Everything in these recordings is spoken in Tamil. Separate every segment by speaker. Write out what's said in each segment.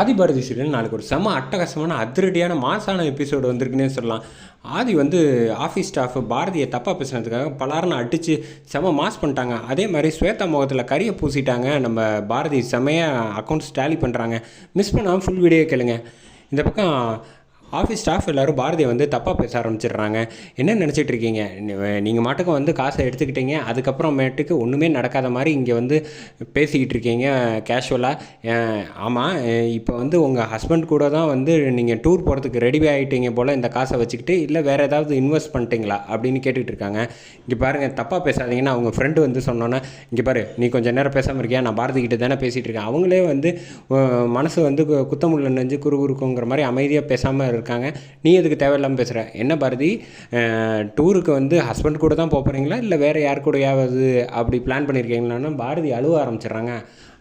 Speaker 1: ஆதிபாரதி சீரியல் நாளைக்கு ஒரு செம அட்டகாசமான அதிரடியான மாசான எபிசோடு வந்திருக்குன்னே சொல்லலாம். ஆதி வந்து ஆஃபீஸ் ஸ்டாஃப் பாரதியை தப்பாக பேசுனதுக்காக பலாரனை அடித்து செம மாஸ் பண்ணிட்டாங்க. அதே மாதிரி ஸ்வேதா முகத்தில் கரியை பூசிட்டாங்க. நம்ம பாரதி செமையாக அக்கௌண்ட்ஸ் டேலி பண்ணுறாங்க மிஸ் பண்ணாமல் ஃபுல் வீடியோ கேளுங்க. இந்த பக்கம் ஆஃபீஸ் ஸ்டாஃப் எல்லோரும் பாரதியை வந்து தப்பாக பேச ஆரம்பிச்சிடுறாங்க. என்ன நினச்சிட்டு இருக்கீங்க? நீங்கள் மாட்டுக்கும் வந்து காசை எடுத்துக்கிட்டீங்க அதுக்கப்புறமேட்டுக்கு ஒன்றுமே நடக்காத மாதிரி இங்கே வந்து பேசிக்கிட்டு இருக்கீங்க கேஷுவலாக ஆமாம் இப்போ வந்து உங்கள் ஹஸ்பண்ட் கூட தான் வந்து நீங்கள் டூர் போகிறதுக்கு ரெடி ஆகிட்டீங்க போல் இந்த காசை வச்சுக்கிட்டு இல்லை வேறு ஏதாவது இன்வெஸ்ட் பண்ணிட்டீங்களா அப்படின்னு கேட்டுக்கிட்டு இருக்காங்க. இங்கே பாருங்கள் தப்பாக பேசாதீங்கன்னா அவங்க ஃப்ரெண்டு வந்து சொன்னோன்னே இங்கே பாரு நீ கொஞ்சம் நேரம் பேசாமல் இருக்கியா? நான் பாரதி கிட்டே தானே பேசிகிட்டு இருக்கேன். அவங்களே வந்து மனசு வந்து கு- குத்தமுள்ள நெஞ்சு குறுகுறுக்குங்கிற மாதிரி அமைதியாக பேசாமல் இருக்காங்க. நீ எதுக்கு தேவையில்லாமல் பேசுகிற என்ன பாரதி? டூருக்கு வந்து ஹஸ்பண்ட் கூட தான் போகிறீங்களா இல்லை வேறு யார் கூடயாவது அப்படி பிளான் பண்ணியிருக்கீங்களான்னு பாரதி அழுவ ஆரம்பிச்சிடுறாங்க.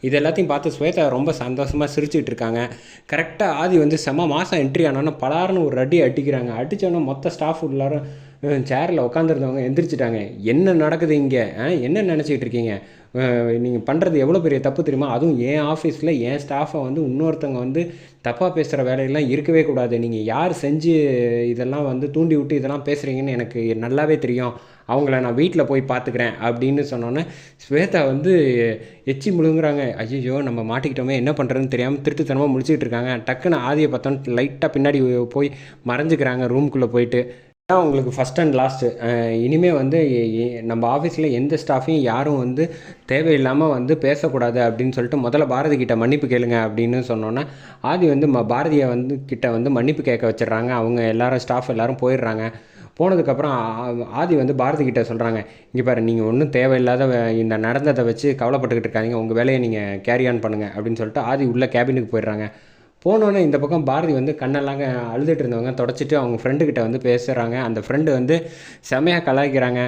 Speaker 1: இது எல்லாத்தையும் பார்த்து ஸ்வேதா ரொம்ப சந்தோஷமாக சிரிச்சுட்டு இருக்காங்க. கரெக்டாக ஆதி வந்து செம மாதம் என்ட்ரி ஆனோன்னா பலாருன்னு ஒரு அடி அடிக்கிறாங்க. அடித்தோன்னே மொத்த ஸ்டாஃப் எல்லாரும் சேரில் உட்காந்துருந்தவங்க எந்திரிச்சிட்டாங்க. என்ன நடக்குது இங்கே? என்ன நினச்சிக்கிட்டு இருக்கீங்க? நீங்கள் பண்ணுறது எவ்வளோ பெரிய தப்பு தெரியுமா? அதுவும் என் ஆஃபீஸில் என் ஸ்டாஃபை வந்து இன்னொருத்தவங்க வந்து தப்பாக பேசுகிற வேலையெல்லாம் இருக்கவே கூடாது. நீங்கள் யார் செஞ்சு இதெல்லாம் வந்து தூண்டி விட்டு இதெல்லாம் பேசுகிறீங்கன்னு எனக்கு நல்லாவே தெரியும். அவங்கள நான் வீட்டில் போய் பார்த்துக்கிறேன் அப்படின்னு சொன்னோன்னே ஸ்வேதா வந்து எச்சி முழுங்குறாங்க. ஐயோ நம்ம மாட்டிக்கிட்டோமே என்ன பண்ணுறதுன்னு தெரியாமல் திருட்டுத்தனமாக முடிச்சுட்டு இருக்காங்க. டக்குன்னு ஆதியை பார்த்தோன்னு லைட்டாக பின்னாடி போய் மறைஞ்சிக்கிறாங்க ரூம்குள்ளே போயிட்டு. இதான் உங்களுக்கு ஃபஸ்ட் அண்ட் லாஸ்ட்டு இனிமேல் வந்து நம்ம ஆஃபீஸில் எந்த ஸ்டாஃபையும் யாரும் வந்து தேவையில்லாமல் வந்து பேசக்கூடாது அப்படின்னு சொல்லிட்டு முதல்ல பாரதி கிட்ட மன்னிப்பு கேளுங்க அப்படின்னு சொன்னோன்னே ஆதி வந்து ம பாரதியை வந்து கிட்ட வந்து மன்னிப்பு கேட்க வச்சிடுறாங்க. அவங்க எல்லாரும் ஸ்டாஃப் எல்லாரும் போயிடுறாங்க. போனதுக்கப்புறம் ஆதி வந்து பாரதி கிட்ட சொல்கிறாங்க இங்கே பாரு நீங்கள் ஒன்றும் தேவையில்லாத இந்த நடந்ததை வச்சு கவலைப்பட்டுக்கிட்டு இருக்காதீங்க. உங்கள் வேலையை நீங்கள் கேரி ஆன் பண்ணுங்கள் அப்படின்னு சொல்லிட்டு ஆதி உள்ள கேபினுக்கு போயிடுறாங்க. போனோன்னே இந்த பக்கம் பாரதி வந்து கண்ணெல்லாம் அழுதுட்டு இருந்தவங்க தொடச்சிட்டு அவங்க ஃப்ரெண்டுக்கிட்ட வந்து பேசுகிறாங்க அந்த ஃப்ரெண்டு வந்து செமையாக கலாய்க்கிறாங்க.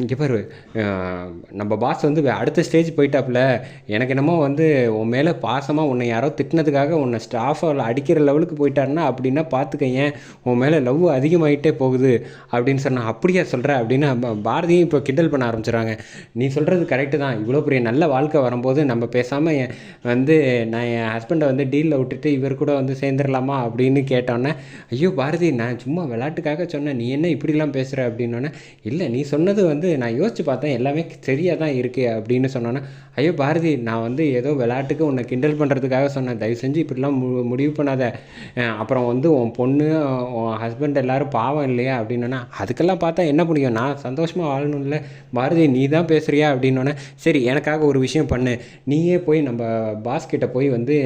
Speaker 1: இங்கே பாரு நம்ம பாஸ் வந்து அடுத்த ஸ்டேஜ் போயிட்டாப்புல. எனக்கு என்னமோ வந்து உன் மேலே பாசமாக உன்னை யாரோ திட்டினதுக்காக உன்னை ஸ்டாஃபை அடிக்கிற லெவலுக்கு போயிட்டாருன்னா அப்படின்னா பார்த்துக்கங்க உன் மேலே லவ் அதிகமாகிட்டே போகுது அப்படின்னு சொன்னா அப்படியா சொல்கிற அப்படின்னு பாரதியும் இப்போ கிண்டல் பண்ண ஆரம்பிச்சிடுறாங்க நீ சொல்கிறது கரெக்டு தான். இவ்வளோ பெரிய நல்ல வாழ்க்கை வரும்போது நம்ம பேசாமல் வந்து நான் என் ஹஸ்பண்டை வந்து டீலில் விட்டுட்டு இவர் கூட வந்து சேர்ந்துடலாமா அப்படின்னு கேட்டோன்னே ஐயோ பாரதி நான் சும்மா விளையாட்டுக்காக சொன்னேன். நீ என்ன இப்படிலாம் பேசுகிற அப்படின்னோடனே இல்லை நீ சொன்னது வந்து நான் யோசிச்சு பார்த்தேன். எல்லாமே சரியாக தான் இருக்குது அப்படின்னு சொன்னோன்னே ஐயோ பாரதி நான் வந்து ஏதோ விளையாட்டுக்கு உன்னை கிண்டல் பண்ணுறதுக்காக சொன்னேன். தயவு செஞ்சு இப்படிலாம் மு முடிவு பண்ணாத. அப்புறம் வந்து உன் பொண்ணு உன் ஹஸ்பண்ட் எல்லாரும் பாவம் இல்லையா? அப்படின்னோன்னா அதுக்கெல்லாம் பார்த்தா என்ன முடியும் நான் சந்தோஷமாக வாழணும்ல. பாரதி நீ தான் பேசுகிறியா அப்படின்னோடனே சரி எனக்காக ஒரு விஷயம் பண்ணு. நீயே போய் நம்ம பாஸ்கிட்ட போய் வந்து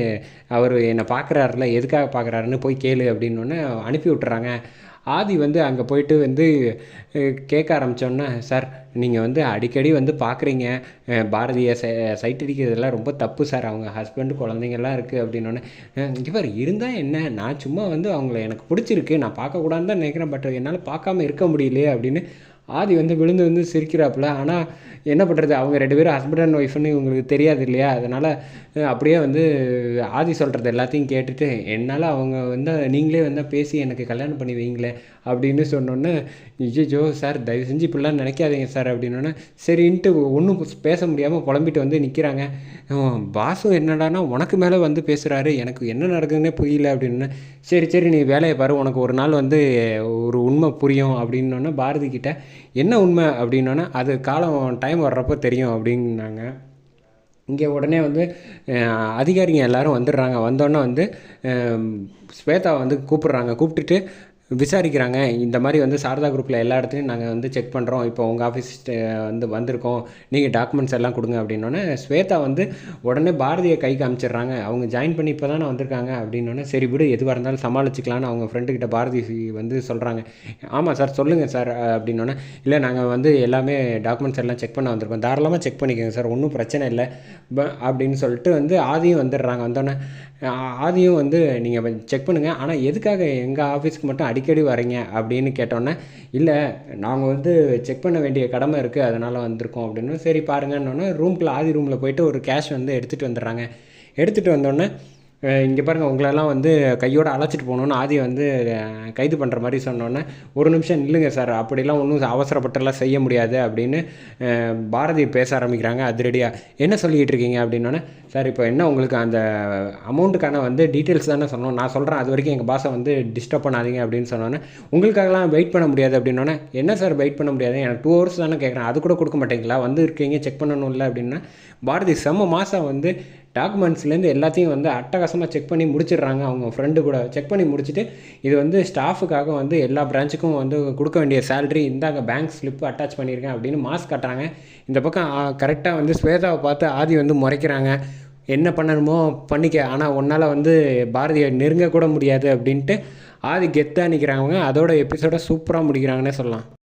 Speaker 1: அவர் என்னை பார்க்குற பார்க்குறாருல எதுக்காக பார்க்குறாருன்னு போய் கேளு அப்படின்னோடனே அனுப்பி விட்டுறாங்க. ஆதி வந்து அங்கே போயிட்டு வந்து கேட்க ஆரம்பித்தோன்னே சார் நீங்கள் வந்து அடிக்கடி வந்து பார்க்குறீங்க. பாரதிய சை சைட் அடிக்கிறதெல்லாம் ரொம்ப தப்பு சார். அவங்க ஹஸ்பண்டு குழந்தைங்கள்லாம் இருக்குது அப்படின்னோடனே இவர் இருந்தால் என்ன? நான் சும்மா வந்து அவங்கள எனக்கு பிடிச்சிருக்கு. நான் பார்க்கக்கூடாதுன்னு தான் நினைக்கிறேன். பட் என்னால் பார்க்காம இருக்க முடியலையே. அப்படின்னு ஆதி வந்து விழுந்து வந்து சிரிக்கிறாப்புல. ஆனால் என்ன பண்ணுறது அவங்க ரெண்டு பேரும் ஹஸ்பண்ட் அண்ட் ஒய்ஃப்னு இவங்களுக்கு தெரியாது இல்லையா? அதனால் அப்படியே வந்து ஆதி சொல்கிறது எல்லாத்தையும் கேட்டுட்டு என்னால் அவங்க வந்து நீங்களே வந்து பேசி எனக்கு கல்யாணம் பண்ணி வைங்களேன் அப்படின்னு சொன்னோன்னே ஜோ சார் தயவு செஞ்சு இப்படிலாம் நினைக்காதீங்க சார் அப்படின்னோடனே சரின்ட்டு ஒன்றும் பேச முடியாமல் புலம்பிட்டு வந்து நிற்கிறாங்க பாசு என்னடானா உனக்கு மேலே வந்து பேசுகிறாரு எனக்கு என்ன நடக்குதுன்னே புரியல அப்படின்னு சரி சரி நீ வேலையை பாரு. உனக்கு ஒரு நாள் வந்து ஒரு உண்மை புரியும் அப்படின்னோடனே பாரதி கிட்ட என்ன உண்மை அப்படின்னோடனே அது காலம் டைம் வர்றப்போ தெரியும் அப்படின்னாங்க. இங்கே உடனே வந்து அதிகாரிங்க எல்லாரும் வந்துடுறாங்க. வந்தோடனே வந்து ஸ்வேதா வந்து கூப்பிடுறாங்க. கூப்பிட்டுட்டு விசாரிக்கிறாங்க. இந்த மாதிரி வந்து சாரதா குரூப்பில் எல்லா இடத்துலையும் நாங்கள் வந்து செக் பண்ணுறோம் இப்போ உங்கள் ஆஃபீஸ் வந்து வந்திருக்கோம். நீங்கள் டாக்குமெண்ட்ஸ் எல்லாம் கொடுங்க அப்படின்னோடனே ஸ்வேதா வந்து உடனே பாரதியை கைக்கு காமிச்சிடுறாங்க. அவங்க ஜாயின் பண்ணி இப்போ தானே வந்திருக்காங்க அப்படின்னோடனே சரி விடு எதுவாக இருந்தாலும் சமாளிச்சுக்கலான்னு அவங்க ஃப்ரெண்டுக்கிட்ட பாரதி வந்து சொல்கிறாங்க ஆமாம் சார் சொல்லுங்கள் சார் அப்படின்னோடனே இல்லை நாங்கள் வந்து எல்லாமே டாக்குமெண்ட்ஸ் எல்லாம் செக் பண்ண வந்திருக்கோம். தாராளமாக செக் பண்ணிக்கோங்க சார் ஒன்றும் பிரச்சனை இல்லை. ப- அப்படின்னு சொல்லிட்டு வந்து ஆதியும் வந்துடுறாங்க. வந்தோடனே ஆதியும் வந்து நீங்கள் செக் பண்ணுங்கள் ஆனால் எதுக்காக எங்கள் ஆஃபீஸ்க்கு மட்டும் அடிக்கடி வரீங்க அப்படின்னு கேட்டோன்னே இல்லை நாங்கள் வந்து செக் பண்ண வேண்டிய கடமை இருக்குது அதனால் வந்திருக்கோம். அப்படின்னு சரி பாருங்கன்னொன்னே ரூம்குள்ளே ஆதி ரூமில் போயிட்டு ஒரு கேஷ் வந்து எடுத்துகிட்டு வந்துடுறாங்க. எடுத்துகிட்டு வந்தோடனே இங்கே பாருங்கள் உங்களெல்லாம் வந்து கையோடு அழைச்சிட்டு போகணுன்னு ஆதி வந்து கைது பண்ணுற மாதிரி சொன்னோன்னே ஒரு நிமிஷம் நில்லுங்க சார் அப்படிலாம் ஒன்றும் அவசரப்பட்டெல்லாம் செய்ய முடியாது அப்படின்னு பாரதி பேச ஆரம்பிக்கிறாங்க அதிரடியாக என்ன சொல்லிக்கிட்டு இருக்கீங்க அப்படின்னோடனே சார் இப்போ என்ன உங்களுக்கு அந்த அமௌண்ட்டுக்கான வந்து டீட்டெயில்ஸ் தானே சொன்னோம். நான் சொல்கிறேன் அது வரைக்கும் எங்கள் பாஸை வந்து டிஸ்டர்ப் பண்ணாதீங்க அப்படின்னு சொன்னோன்னே உங்களுக்காகலாம் வெயிட் பண்ண முடியாது அப்படின்னோடனே என்ன சார் வெயிட் பண்ண முடியாது? எனக்கு டூ ஹவர்ஸ் தானே கேட்குறேன். அது கூட கொடுக்க மாட்டேங்களா? வந்து இருக்கீங்க செக் பண்ணணும்ல அப்படின்னா பாரதி செம்ம மாதம் வந்து டாக்குமெண்ட்ஸ்லேருந்து எல்லாத்தையும் வந்து அட்டகாசமாக செக் பண்ணி முடிச்சிடுறாங்க அவங்க ஃப்ரெண்டு கூட. செக் பண்ணி முடிச்சுட்டு இது வந்து ஸ்டாஃபுக்காக வந்து எல்லா பிரான்ச்சுக்கும் வந்து கொடுக்க வேண்டிய சேலரி இந்தாங்க பேங்க் ஸ்லிப் அட்டாச் பண்ணியிருக்கேன் அப்படின்னு மாஸ் காட்டுறாங்க. இந்த பக்கம் கரெக்டாக வந்து ஸ்வேதாவை பார்த்து ஆதி வந்து முறைக்கிறாங்க. என்ன பண்ணணுமோ பண்ணிக்க ஆனால் உன்னால் வந்து பாரதியை நெருங்கக்கூட முடியாது அப்படின்ட்டு ஆதி கெத்தாக நிற்கிறாங்க அதோட எபிசோட சூப்பராக முடிக்கிறாங்கன்னே சொல்லலாம்.